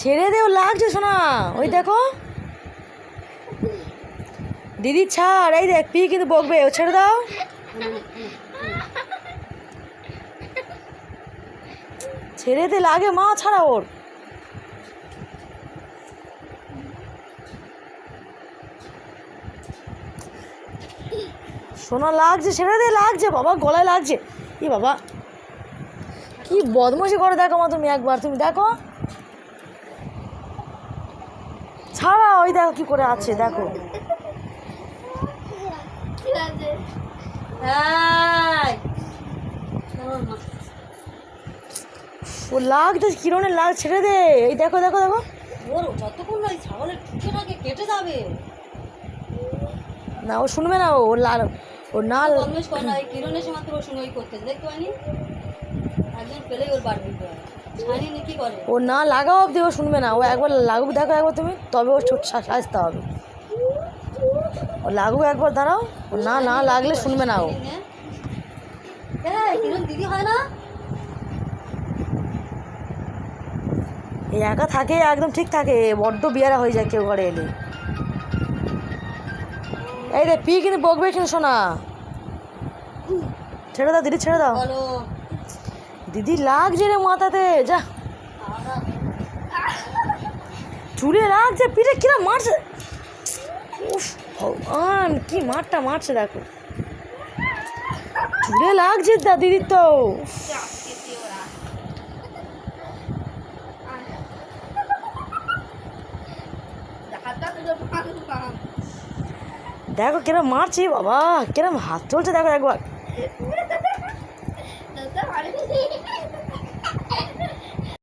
ছেড়ে দেও লাগছে সোনা। ওই দেখো। দিদি ছাড়। এই দেখ পি কিন্তু বকবে। ও ছেড়ে দাও। ছেড়ে দে লাগে মা ছাড়া ওর। সোনা লাগছে ছেড়ে দে লাগছে। বাবা গলায় লাগছে। ই বাবা কি বদমাশি করে দেখো মা তুমি একবার। তুমি দেখো ছাড়া ওই দেখো কি করে আছে দেখো। ও লাগছে কিরণের লাগ ছেড়ে দে। এই দেখো দেখো দেখো। ওর যতক্ষণ না ছাগলের ঠুকেটাকে কেটে যাবে। না ও শুনবে না ও লাল ও না বদমাইশ করে না এই কিরণ মাত্র ওর সঙ্গে ওই করতে দেখতে পাইনি? একজন পেলেই ওর বাড়ি ও না লাগাও অবধি ও শুনবে না। ও একবার লাগুক দেখো একবার তুমি তবে ও সাজতে হবে। ও লাগুক একবার দাঁড়াও। ও না না লাগলে শুনবে না ও। দিদি হয় না? একা থাকে একদম ঠিক থাকে। বড্ড বিয়ারা হয়ে যায় কেউ ঘরে এলে। এই রে পি কিন্তু বকবে কিন্তু শোনা ছেড়ে দাও দিদি ছেড়ে দাও। দিদি লাগছে রে মাথাতে, যা। চুলে লাগছে, পিঠে কিরা মারছে? ভগবান, কি মারটা মারছে দেখো। চুলে লাগছে দা দিদির তো। দেখো কিরম মারছে, বাবা, কিরম হাত চলছে দেখো একবার।